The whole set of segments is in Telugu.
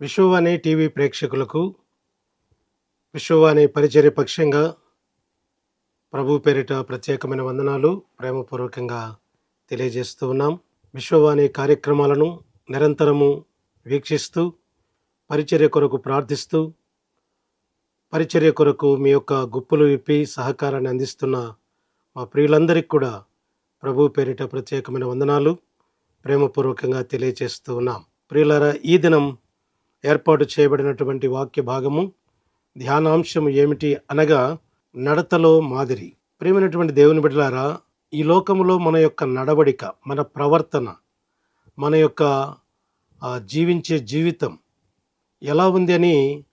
విశ్వవాణి టీవీ ప్రేక్షకులకు విశ్వవాణి పరిచర్య పక్షంగా ప్రభు పేరిట ప్రత్యేకమైన వందనాలు ప్రేమపూర్వకంగా తెలియజేస్తూ ఉన్నాం. విశ్వవాణి కార్యక్రమాలను నిరంతరము వీక్షిస్తూ పరిచర్య కొరకు ప్రార్థిస్తూ పరిచర్య కొరకు మీ యొక్క గుప్పులు విప్పి సహకారాన్ని అందిస్తున్న మా ప్రియులందరికీ కూడా ప్రభు పేరిట ప్రత్యేకమైన వందనాలు ప్రేమపూర్వకంగా తెలియజేస్తూ ఉన్నాం. ప్రియులారా ఈ దినం ఏర్పాటు చేయబడినటువంటి వాక్య భాగము ధ్యానాంశము ఏమిటి అనగా నడతలో మాదిరి. ప్రేమైనటువంటి దేవుని బిడ్డలారా ఈ లోకములో మన యొక్క నడవడిక మన ప్రవర్తన మన యొక్క జీవించే జీవితం ఎలా ఉంది అని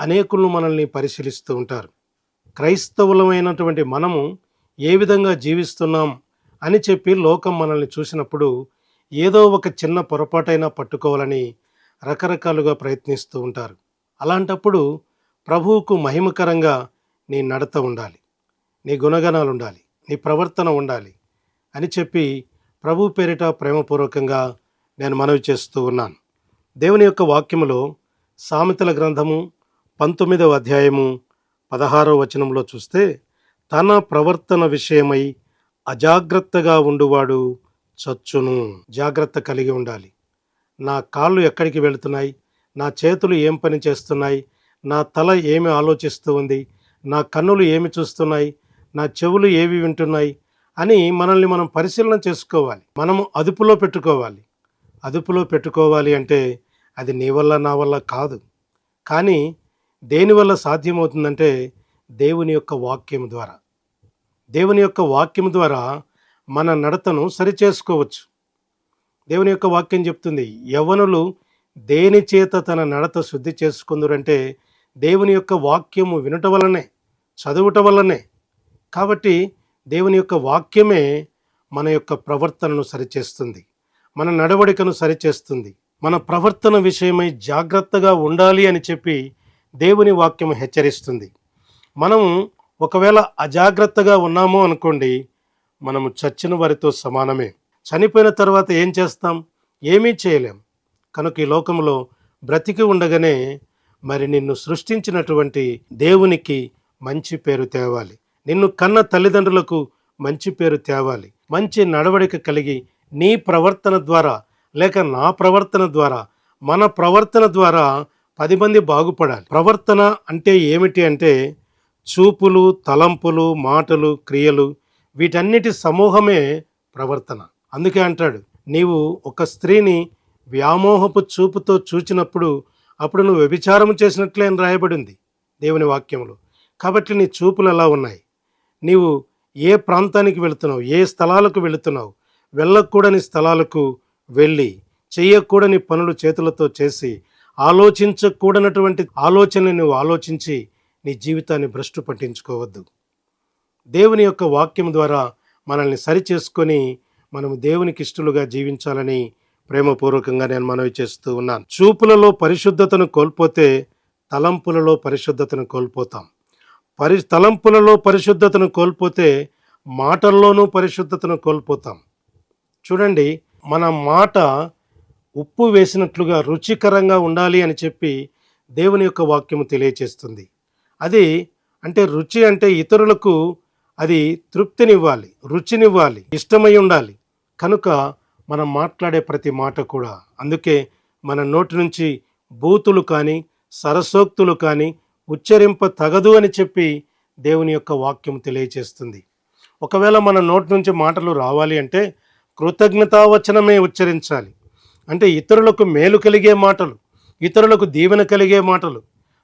అనేకులు మనల్ని పరిశీలిస్తూ ఉంటారు. క్రైస్తవులమైనటువంటి మనము ఏ విధంగా జీవిస్తున్నాం అని చెప్పి లోకం మనల్ని చూసినప్పుడు ఏదో ఒక చిన్న పొరపాటైనా పట్టుకోవాలని రకరకాలుగా ప్రయత్నిస్తూ ఉంటారు. అలాంటప్పుడు ప్రభువుకు మహిమకరంగా నీ నడత ఉండాలి. నీ గుణగణాలు ఉండాలి. నీ ప్రవర్తన ఉండాలి అని చెప్పి ప్రభు పేరిట ప్రేమపూర్వకంగా నేను మనవి చేస్తూ ఉన్నాను. దేవుని యొక్క వాక్యములో సామెతల గ్రంథము పంతొమ్మిదవ అధ్యాయము పదహారవ వచనంలో చూస్తే తన ప్రవర్తన విషయమై అజాగ్రత్తగా ఉండువాడు చచ్చును. జాగ్రత్త కలిగి ఉండాలి. నా కాళ్ళు ఎక్కడికి వెళుతున్నాయి? నా చేతులు ఏం పని చేస్తున్నాయి? నా తల ఏమి ఆలోచిస్తూ ఉంది? నా కన్నులు ఏమి చూస్తున్నాయి? నా చెవులు ఏవి వింటున్నాయి? అని మనల్ని మనం పరిశీలన చేసుకోవాలి. మనము అదుపులో పెట్టుకోవాలి. అదుపులో పెట్టుకోవాలి అంటే అది నీ వల్ల నా వల్ల కాదు. కానీ దేనివల్ల సాధ్యమవుతుందంటే దేవుని యొక్క వాక్యం ద్వారా. దేవుని యొక్క వాక్యం ద్వారా మన నడతను సరిచేసుకోవచ్చు. దేవుని యొక్క వాక్యం చెప్తుంది యవనులు దేని చేత తన నడత శుద్ధి చేసుకుందరంటే దేవుని యొక్క వాక్యము వినుట వల్లనే చదువుట వల్లనే కాబట్టి దేవుని యొక్క వాక్యమే మన యొక్క ప్రవర్తనను సరిచేస్తుంది మన నడవడికను సరిచేస్తుంది మన ప్రవర్తన విషయమై జాగ్రత్తగా ఉండాలి అని చెప్పి దేవుని వాక్యం హెచ్చరిస్తుంది. మనము ఒకవేళ అజాగ్రత్తగా ఉన్నామో అనుకోండి మనము చచ్చిన వారితో సమానమే. చనిపోయిన తర్వాత ఏం చేస్తాం? ఏమీ చేయలేం. కనుక ఈ లోకంలో బ్రతికి ఉండగానే మరి నిన్ను సృష్టించినటువంటి దేవునికి మంచి పేరు తేవాలి. నిన్ను కన్న తల్లిదండ్రులకు మంచి పేరు తేవాలి. మంచి నడవడిక కలిగి నీ ప్రవర్తన ద్వారా లేక నా ప్రవర్తన ద్వారా మన ప్రవర్తన ద్వారా పది మంది బాగుపడాలి. ప్రవర్తన అంటే ఏమిటి అంటే చూపులు తలంపులు మాటలు క్రియలు వీటన్నిటి సమూహమే ప్రవర్తన. అందుకే అంటాడు నీవు ఒక స్త్రీని వ్యామోహపు చూపుతో చూచినప్పుడు అప్పుడు నువ్వు వ్యభిచారం చేసినట్లే అని రాయబడింది దేవుని వాక్యంలో కాబట్టి నీ చూపులు ఎలా ఉన్నాయి? నీవు ఏ ప్రాంతానికి వెళుతున్నావు? ఏ స్థలాలకు వెళుతున్నావు? వెళ్ళకూడని స్థలాలకు వెళ్ళి చేయకూడని పనులు చేతులతో చేసి ఆలోచించకూడనటువంటి ఆలోచనని నువ్వు ఆలోచించి నీ జీవితాన్ని భ్రష్టు పట్టించుకోవద్దు. దేవుని యొక్క వాక్యం ద్వారా మనల్ని సరిచేసుకొని మనము దేవునికి ఇష్టలుగా జీవించాలని ప్రేమపూర్వకంగా నేను మనవి చేస్తూ ఉన్నాను. చూపులలో పరిశుద్ధతను కోల్పోతే తలంపులలో పరిశుద్ధతను కోల్పోతాం. పరి తలంపులలో పరిశుద్ధతను కోల్పోతే మాటల్లోనూ పరిశుద్ధతను కోల్పోతాం. చూడండి మన మాట ఉప్పు వేసినట్లుగా రుచికరంగా ఉండాలి అని చెప్పి దేవుని యొక్క వాక్యము తెలియచేస్తుంది. అది అంటే రుచి అంటే ఇతరులకు అది తృప్తినివ్వాలి రుచినివ్వాలి ఇష్టమై ఉండాలి. కనుక మనం మాట్లాడే ప్రతి మాట కూడా అందుకే మన నోటి నుంచి బూతులు కానీ సరసోక్తులు కానీ ఉచ్చరింప తగదు అని చెప్పి దేవుని యొక్క వాక్యం తెలియచేస్తుంది. ఒకవేళ మన నోటి నుంచి మాటలు రావాలి అంటే కృతజ్ఞతావచనమే ఉచ్చరించాలి. అంటే ఇతరులకు మేలు కలిగే మాటలు ఇతరులకు దీవెన కలిగే మాటలు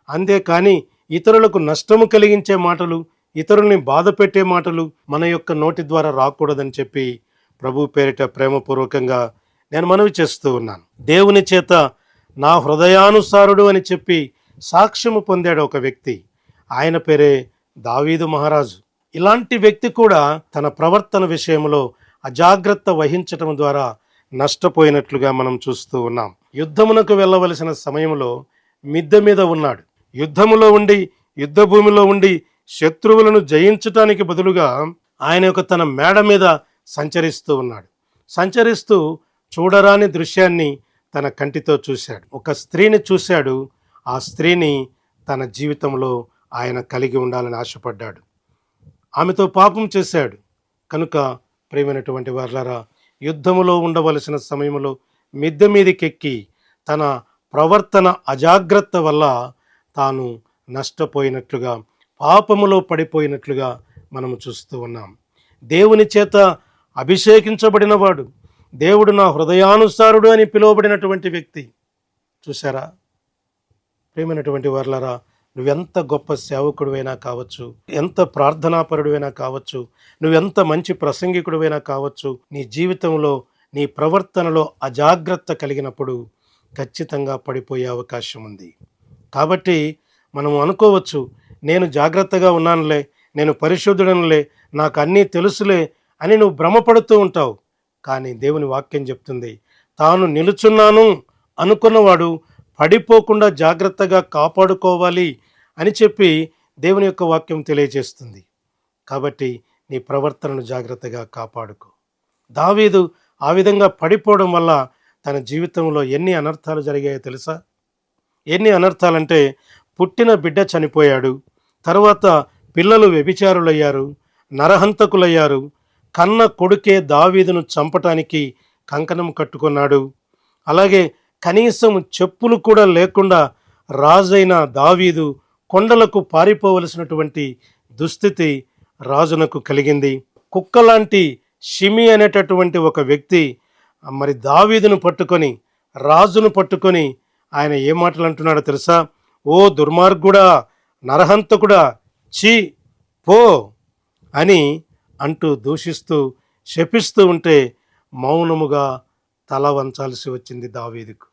అంతేకాని ఇతరులకు నష్టము కలిగించే మాటలు ఇతరుల్ని బాధ పెట్టే మాటలు మన యొక్క నోటి ద్వారా రాకూడదని చెప్పి ప్రభు పేరిట ప్రేమపూర్వకంగా నేను మనవి చేస్తూ ఉన్నాను. దేవుని చేత నా హృదయానుసారుడు అని చెప్పి సాక్ష్యము పొందాడు ఒక వ్యక్తి. ఆయన పేరే దావీదు మహారాజు. ఇలాంటి వ్యక్తి కూడా తన ప్రవర్తన విషయంలో అజాగ్రత్త వహించటం ద్వారా నష్టపోయినట్లుగా మనం చూస్తూ ఉన్నాం. యుద్ధమునకు వెళ్ళవలసిన సమయంలో మిద్దె మీద ఉన్నాడు. యుద్ధములో ఉండి యుద్ధ భూమిలో ఉండి శత్రువులను జయించటానికి బదులుగా ఆయన యొక్క తన మేడ మీద సంచరిస్తూ ఉన్నాడు. సంచరిస్తూ చూడరాని దృశ్యాన్ని తన కంటితో చూశాడు. ఒక స్త్రీని చూశాడు. ఆ స్త్రీని తన జీవితంలో ఆయన కలిగి ఉండాలని ఆశపడ్డాడు. ఆమెతో పాపం చేశాడు. కనుక ప్రేమైనటువంటి వాళ్ళరా యుద్ధములో ఉండవలసిన సమయంలో మిద్దె మీదకెక్కి తన ప్రవర్తన అజాగ్రత్త వల్ల తాను నష్టపోయినట్లుగా పాపములో పడిపోయినట్లుగా మనము చూస్తూ ఉన్నాం. దేవుని చేత అభిషేకించబడినవాడు. దేవుడు నా హృదయానుసారుడు అని పిలువబడినటువంటి వ్యక్తి. చూసారా ప్రేమైనటువంటి వర్లరా నువ్వెంత గొప్ప సేవకుడివైనా కావచ్చు ఎంత ప్రార్థనాపరుడివైనా కావచ్చు నువ్వెంత మంచి ప్రసంగికుడివైనా కావచ్చు నీ జీవితంలో నీ ప్రవర్తనలో అజాగ్రత్త కలిగినప్పుడు ఖచ్చితంగా పడిపోయే అవకాశం ఉంది. కాబట్టి మనం అనుకోవచ్చు నేను జాగ్రత్తగా ఉన్నానులే నేను పరిశుద్ధుడనులే నాకు అన్నీ తెలుసులే అని నువ్వు భ్రమపడుతూ ఉంటావు. కానీ దేవుని వాక్యం చెప్తుంది తాను నిలుచున్నాను అనుకున్నవాడు పడిపోకుండా జాగ్రత్తగా కాపాడుకోవాలి అని చెప్పి దేవుని యొక్క వాక్యం తెలియజేస్తుంది. కాబట్టి నీ ప్రవర్తనను జాగ్రత్తగా కాపాడుకో. దావీదు ఆ విధంగా పడిపోవడం వల్ల తన జీవితంలో ఎన్ని అనర్థాలు జరిగాయో తెలుసా? ఎన్ని అనర్థాలంటే పుట్టిన బిడ్డ చనిపోయాడు తర్వాత పిల్లలు వ్యభిచారులయ్యారు నరహంతకులయ్యారు కన్న కొడుకే దావీదును చంపటానికి కంకణం కట్టుకున్నాడు. అలాగే కనీసం చెప్పులు కూడా లేకుండా రాజైన దావీదు కొండలకు పారిపోవలసినటువంటి దుస్థితి రాజునకు కలిగింది. కుక్కలాంటి షిమి అనేటటువంటి ఒక వ్యక్తి మరి దావీదును పట్టుకొని రాజును పట్టుకొని ఆయన ఏ మాటలు అంటున్నాడో తెలుసా? ఓ దుర్మార్గుడా నరహంతకుడా చీ పో అని అంటూ దూషిస్తూ శపిస్తూ ఉంటే మౌనముగా తల వంచాల్సి వచ్చింది దావీదుకు.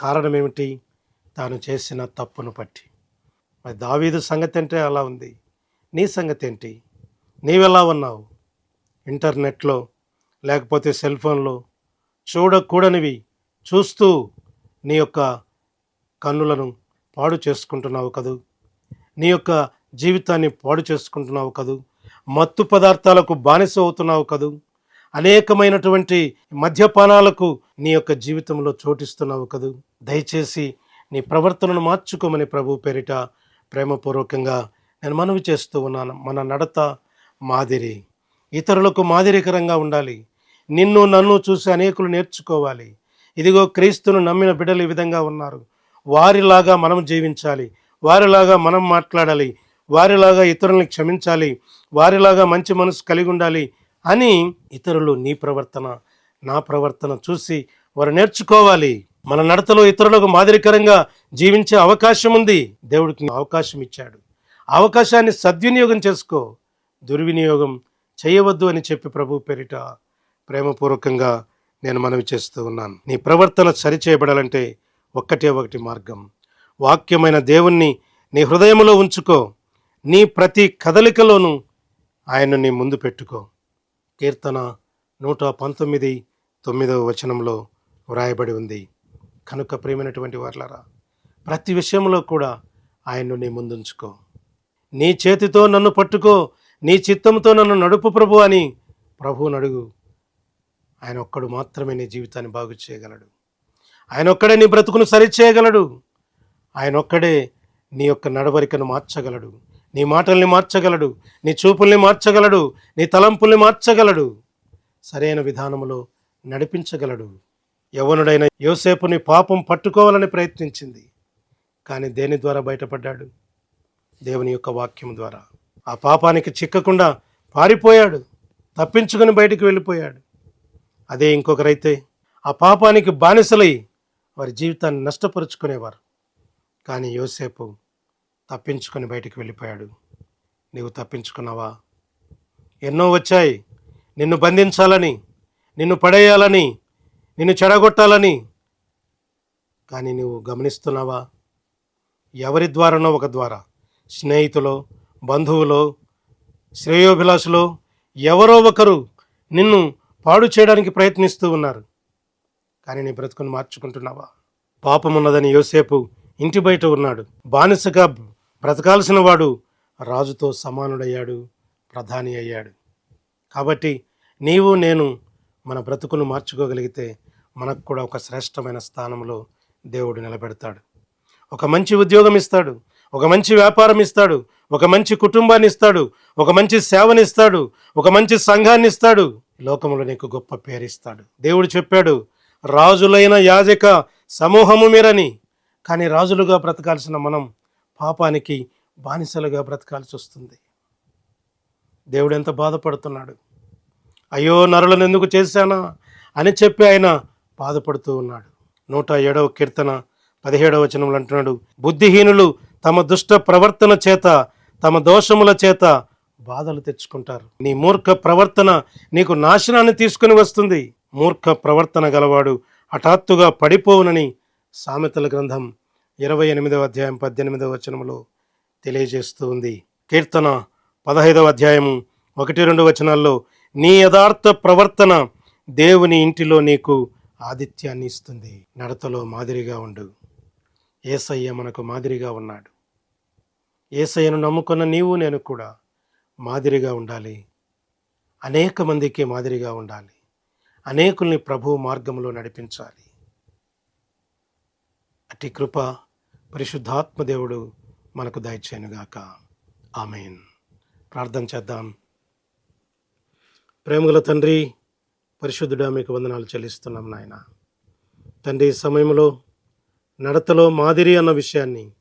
కారణం ఏమిటి తాను చేసిన తప్పును పట్టి మరి దావీదు సంగతి అంటే అలా ఉంది. నీ సంగతి ఏంటి? నీవెలా ఉన్నావు? ఇంటర్నెట్లో లేకపోతే సెల్ ఫోన్లో చూడకూడనివి చూస్తూ నీ యొక్క కన్నులను పాడు చేసుకుంటున్నావు కదూ? నీ యొక్క జీవితాన్ని పాడు చేసుకుంటున్నావు కదూ? మత్తు పదార్థాలకు బానిస అవుతున్నావు కదూ? అనేకమైనటువంటి మద్యపానాలకు నీ యొక్క జీవితంలో చోటిస్తున్నావు కదూ? దయచేసి నీ ప్రవర్తనను మార్చుకోమని ప్రభు పేరిట ప్రేమపూర్వకంగా నేను మనవి చేస్తూ ఉన్నాను. మన నడత మాదిరి. ఇతరులకు మాదిరికరంగా ఉండాలి. నిన్ను నన్ను చూసి అనేకులు నేర్చుకోవాలి. ఇదిగో క్రీస్తును నమ్మిన బిడ్డలు ఈ విధంగా ఉన్నారు. వారిలాగా మనం జీవించాలి. వారిలాగా మనం మాట్లాడాలి. వారిలాగా ఇతరుల్ని క్షమించాలి. వారిలాగా మంచి మనసు కలిగి ఉండాలి అని ఇతరులు నీ ప్రవర్తన నా ప్రవర్తన చూసి వారు నేర్చుకోవాలి. మన నడతలో ఇతరులకు మాదిరికరంగా జీవించే అవకాశం ఉంది. దేవుడికి అవకాశం ఇచ్చాడు. అవకాశాన్ని సద్వినియోగం చేసుకో. దుర్వినియోగం చేయవద్దు అని చెప్పి ప్రభు పేరిట ప్రేమపూర్వకంగా నేను మనవి చేస్తూ ఉన్నాను. నీ ప్రవర్తన సరిచేయబడాలంటే ఒక్కటే ఒకటి మార్గం. వాక్యమైన దేవుణ్ణి నీ హృదయంలో ఉంచుకో. నీ ప్రతి కదలికలోనూ ఆయన్ను నీ ముందు పెట్టుకో. కీర్తన నూట పంతొమ్మిది తొమ్మిదవ వచనంలో వ్రాయబడి ఉంది. కనుక ప్రేమైనటువంటి వార్లరా ప్రతి విషయంలో కూడా ఆయన్ను నీ ముందుంచుకో. నీ చేతితో నన్ను పట్టుకో నీ చిత్తంతో నన్ను నడుపు ప్రభు అని ప్రభువుని అడుగు. ఆయన ఒక్కడు మాత్రమే నీ జీవితాన్ని బాగు చేయగలడు. ఆయన ఒక్కడే నీ బ్రతుకును సరిచేయగలడు. ఆయన ఒక్కడే నీ యొక్క నడవరికను మార్చగలడు. నీ మాటల్ని మార్చగలడు నీ చూపుల్ని మార్చగలడు నీ తలంపుల్ని మార్చగలడు. సరైన విధానములో నడిపించగలడు. యవనుడైన యోసేపుని పాపం పట్టుకోవాలని ప్రయత్నించింది కానీ దేని ద్వారా బయటపడ్డాడు? దేవుని యొక్క వాక్యం ద్వారా. ఆ పాపానికి చిక్కకుండా పారిపోయాడు తప్పించుకుని బయటికి వెళ్ళిపోయాడు. అదే ఇంకొకరైతే ఆ పాపానికి బానిసలై వారి జీవితాన్ని నష్టపరుచుకునేవారు. కానీ యోసేపు తప్పించుకొని బయటికి వెళ్ళిపోయాడు. నీవు తప్పించుకున్నావా? ఎన్నో వచ్చాయి. నిన్ను బంధించాలని నిన్ను పడేయాలని నిన్ను చెడగొట్టాలని. కానీ నువ్వు గమనిస్తున్నావా? ఎవరి ద్వారానో ఒక ద్వారా. స్నేహితులో బంధువులో శ్రేయోభిలాషులో ఎవరో ఒకరు నిన్ను పాడు చేయడానికి ప్రయత్నిస్తూ ఉన్నారు. కానీ నీ బ్రతుకుని మార్చుకుంటున్నావా? పాపమున్నదని యోసేపు ఇంటి బయట ఉన్నాడు. బానిసగా బ్రతకాల్సిన వాడు రాజుతో సమానుడయ్యాడు ప్రధాని అయ్యాడు. కాబట్టి నీవు నేను మన బ్రతుకును మార్చుకోగలిగితే మనకు కూడా ఒక శ్రేష్టమైన స్థానంలో దేవుడు నిలబెడతాడు. ఒక మంచి ఉద్యోగం ఇస్తాడు ఒక మంచి వ్యాపారం ఇస్తాడు ఒక మంచి కుటుంబాన్ని ఇస్తాడు ఒక మంచి సేవనిస్తాడు ఒక మంచి సంఘాన్ని ఇస్తాడు. లోకంలో నీకు గొప్ప పేరిస్తాడు దేవుడు చెప్పాడు రాజులైన యాజక సమూహము మీరని. కానీ రాజులుగా బ్రతకాల్సిన మనం పాపానికి బానిసలుగా బ్రతకాల్సి వస్తుంది. దేవుడు ఎంత బాధపడుతున్నాడు. అయ్యో నరులను ఎందుకు చేశానా అని చెప్పి ఆయన బాధపడుతూ ఉన్నాడు. నూట ఏడవ కీర్తన పదిహేడవ వచనంలో అంటున్నాడు బుద్ధిహీనులు తమ దుష్ట ప్రవర్తన చేత తమ దోషముల చేత బాధలు తెచ్చుకుంటారు. నీ మూర్ఖ ప్రవర్తన నీకు నాశనాన్ని తీసుకుని వస్తుంది. మూర్ఖ ప్రవర్తన గలవాడు హఠాత్తుగా పడిపోవునని సామెతల గ్రంథం ఇరవై ఎనిమిదవ అధ్యాయం పద్దెనిమిదవ వచనంలో తెలియజేస్తూ ఉంది. కీర్తన పదహైదవ అధ్యాయము ఒకటి రెండు వచనాల్లో నీ యథార్థ ప్రవర్తన దేవుని ఇంటిలో నీకు ఆదిత్యాన్ని ఇస్తుంది. నడతలో మాదిరిగా ఉండు. ఏసయ్య మనకు మాదిరిగా ఉన్నాడు. ఏసయ్యను నమ్ముకున్న నీవు నేను కూడా మాదిరిగా ఉండాలి. అనేక మందికి మాదిరిగా ఉండాలి. అనేకుల్ని ప్రభు మార్గంలో నడిపించాలి. అట్టి కృప పరిశుద్ధాత్మ దేవుడు మనకు దయచేయనుగాక. ఆమెన్. ప్రార్థన చేద్దాం. ప్రేమగల తండ్రి పరిశుద్ధుడా మీకు వందనాలు చెల్లిస్తున్నాం నాయన. తండ్రి ఈ సమయంలో నడతలో మాదిరి అన్న విషయాన్ని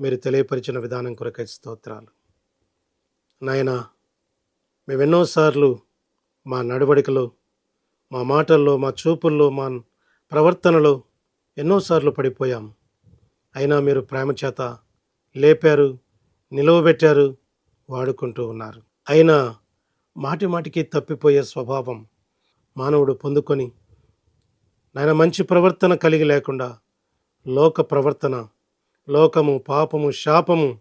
మీరు తెలియపరిచిన విధానం కొరకై స్తోత్రాలు. నాయన మేమెన్నోసార్లు మా నడవడికలో మా మాటల్లో మా చూపుల్లో మా ప్రవర్తనలో ఎన్నోసార్లు పడిపోయాం. అయినా మీరు ప్రేమ చేత లేపారు నిలువబెట్టారు వాడుకుంటూ ఉన్నారు. అయినా మాటి మాటికి తప్పిపోయే స్వభావం మానవుడు పొందుకొని నాయన మంచి ప్రవర్తన కలిగి లేకుండా లోక ప్రవర్తన లోకము పాపము శాపము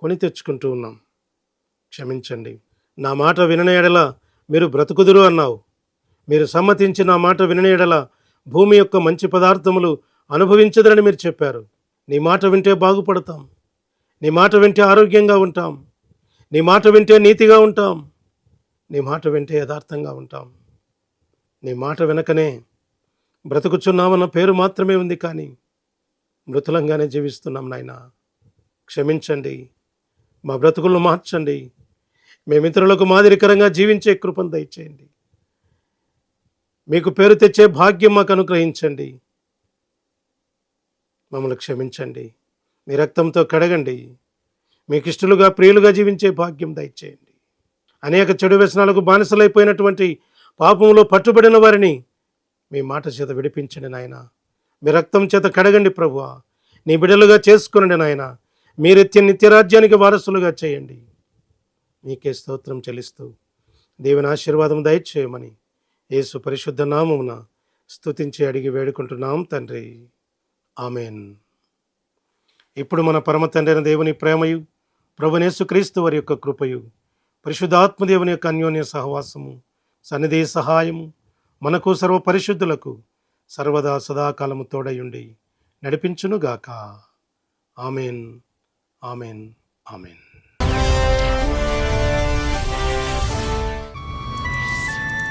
కొని తెచ్చుకుంటూ ఉన్నాం. క్షమించండి. నా మాట వినని ఎడల మీరు బ్రతుకుదురు అన్నావు. మీరు సమ్మతించి నా మాట వినని ఎడల భూమి యొక్క మంచి పదార్థములు అనుభవించదని మీరు చెప్పారు. నీ మాట వింటే బాగుపడతాం. నీ మాట వింటే ఆరోగ్యంగా ఉంటాం. నీ మాట వింటే నీతిగా ఉంటాం. నీ మాట వింటే యథార్థంగా ఉంటాం. నీ మాట వెనకనే బ్రతుకుచున్నామన్న పేరు మాత్రమే ఉంది కానీ మృతులంగానే జీవిస్తున్నాం నాయన. క్షమించండి. మా బ్రతుకులను మార్చండి. మేము మాదిరికరంగా జీవించే కృపను దయచేయండి. మీకు పేరు తెచ్చే భాగ్యం మాకు అనుగ్రహించండి. మమ్మల్ని క్షమించండి. మీ రక్తంతో కడగండి. మీకు ఇష్టలుగా ప్రియులుగా జీవించే భాగ్యం దయచేయండి. అనేక చెడు వ్యసనాలకు బానిసలైపోయినటువంటి పాపంలో పట్టుబడిన వారిని మీ మాట చేత విడిపించండి నాయన. మీ రక్తం చేత కడగండి ప్రభువ. నీ బిడలుగా చేసుకునండి నాయన. మీరెత్తి నిత్యరాజ్యానికి వారసులుగా చేయండి. మీకే స్తోత్రం చెల్లిస్తూ దేవుని ఆశీర్వాదం దయచేయమని యేసు పరిశుద్ధ నామమున స్తుతించి అడిగి వేడుకుంటున్నాం తండ్రి. ఆమెన్. ఇప్పుడు మన పరమ తండ్రైన అయిన దేవుని ప్రేమయు ప్రభునేసు క్రీస్తు వారి యొక్క కృపయు పరిశుద్ధాత్మ దేవుని యొక్క అన్యోన్య సహవాసము సన్నిధి సహాయము మనకు సర్వ పరిశుద్ధులకు సర్వదా సదాకాలము తోడయుండి నడిపించునుగాక. ఆమెన్. ఆమెన్. ఆమెన్.